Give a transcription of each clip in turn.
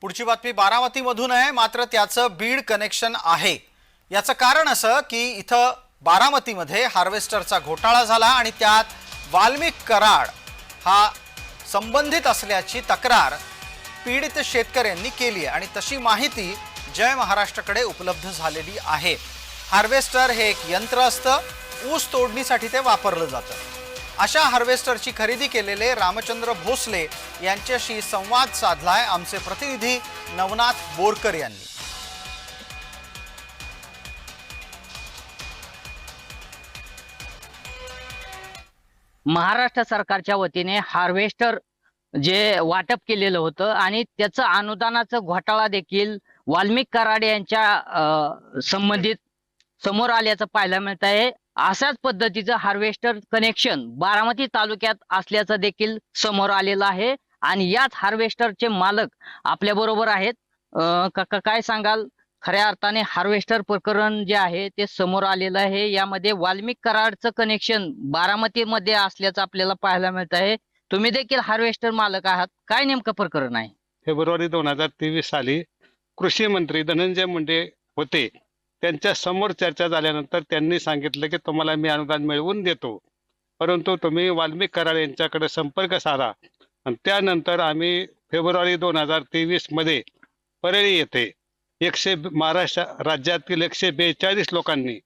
पुढची बातमी बारामतीमधून आहे. मात्र त्याचं बीड कनेक्शन आहे. याचं कारण असं की इथं बारामतीमध्ये हार्वेस्टरचा घोटाळा झाला आणि त्यात वाल्मिक कराड हा संबंधित असल्याची तक्रार पीडित शेतकऱ्यांनी केली आहे. आणि तशी माहिती जय महाराष्ट्राकडे उपलब्ध झालेली आहे. हार्वेस्टर हे एक यंत्र असतं. ऊस तोडणीसाठी ते वापरलं जातं. अशा हार्वेस्टरची खरेदी केलेले रामचंद्र भोसले यांच्याशी संवाद साधलाय आमचे प्रतिनिधी नवनाथ बोरकर यांनी. महाराष्ट्र सरकारच्या वतीने हार्वेस्टर जे वाटप केलेलं होतं आणि त्याचं अनुदानाचं घोटाळा देखील वाल्मिक कराड यांच्या संबंधित समोर आल्याचं पाहायला मिळत आहे अशाच पद्धतीचं हार्वेस्टर कनेक्शन बारामती तालुक्यात असल्याचं देखील समोर आलेलं आहे. आणि याच हार्वेस्टरचे मालक आपल्या बरोबर आहेत. काका काय सांगाल? खऱ्या अर्थाने हार्वेस्टर प्रकरण जे आहे ते समोर आलेलं आहे. यामध्ये वाल्मिक कराडचं कनेक्शन बारामतीमध्ये असल्याचं आपल्याला पाहायला मिळत आहे तुम्ही देखील हार्वेस्टर मालक आहात. काय नेमकं प्रकरण आहे? फेब्रुवारी दोन हजार तेवीस साली कृषी मंत्री धनंजय मुंडे होते. त्यांच्यासमोर चर्चा झाल्यानंतर त्यांनी सांगितलं की तुम्हाला मी अनुदान मिळवून देतो. परंतु तुम्ही वाल्मिक कराड यांच्याकडे संपर्क साधा. आणि त्यानंतर आम्ही फेब्रुवारी दोन हजार तेवीसमध्ये परळी येथे एकशे महाराष्ट्र राज्यातील एकशे बेचाळीस लोकांनी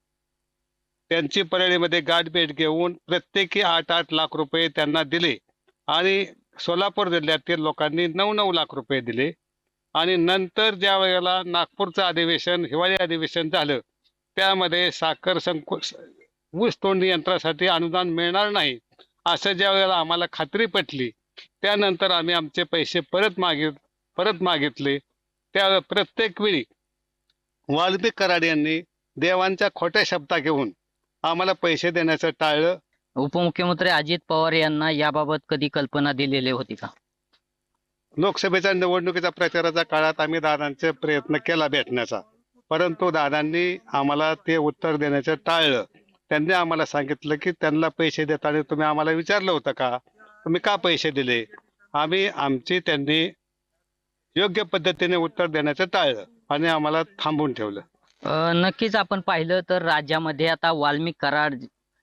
त्यांची परळीमध्ये गाठभेट घेऊन प्रत्येकी आठ आठ लाख रुपये त्यांना दिले. आणि सोलापूर जिल्ह्यातील लोकांनी नऊ नऊ लाख रुपये दिले. आणि नंतर ज्या वेळेला नागपूरचं अधिवेशन हिवाळी अधिवेशन झालं त्यामध्ये साखर संकु ऊस तोडणी यंत्रासाठी अनुदान मिळणार नाही असं ज्या वेळेला आम्हाला खात्री पटली त्यानंतर आम्ही आमचे पैसे परत मागित परत मागितले. त्या प्रत्येक वेळी वाल्मिक कराड यांनी देवांच्या खोट्या शब्दा घेऊन आम्हाला पैसे देण्याचं टाळलं. उपमुख्यमंत्री अजित पवार यांना याबाबत कधी कल्पना दिलेली होती का? लोकसभेच्या निवडणुकीच्या प्रचाराच्या काळात आम्ही दादांचे प्रयत्न केला भेटण्याचा. परंतु दादांनी आम्हाला ते उत्तर देण्याचं टाळलं. त्यांनी आम्हाला सांगितलं की त्यांना पैसे देताना तुम्ही आम्हाला विचारलं होतं का? तुम्ही का पैसे दिले? आम्ही आमची त्यांनी योग्य पद्धतीने उत्तर देण्याचं टाळलं आणि आम्हाला थांबून ठेवलं. नक्कीच आपण पाहिलं तर राज्यामध्ये आता वाल्मिक कराड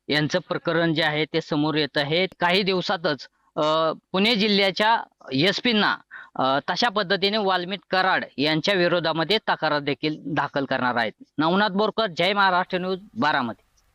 यांचं प्रकरण जे आहे ते समोर येत आहे. काही दिवसातच अं, पुणे जिल्ह्याच्या एस पींना तशा पद्धतीने वाल्मिक कराड यांच्या विरोधामध्ये तक्रार देखील दाखल करणार आहेत. नवनाथ बोरकर जय महाराष्ट्र न्यूज बारामती.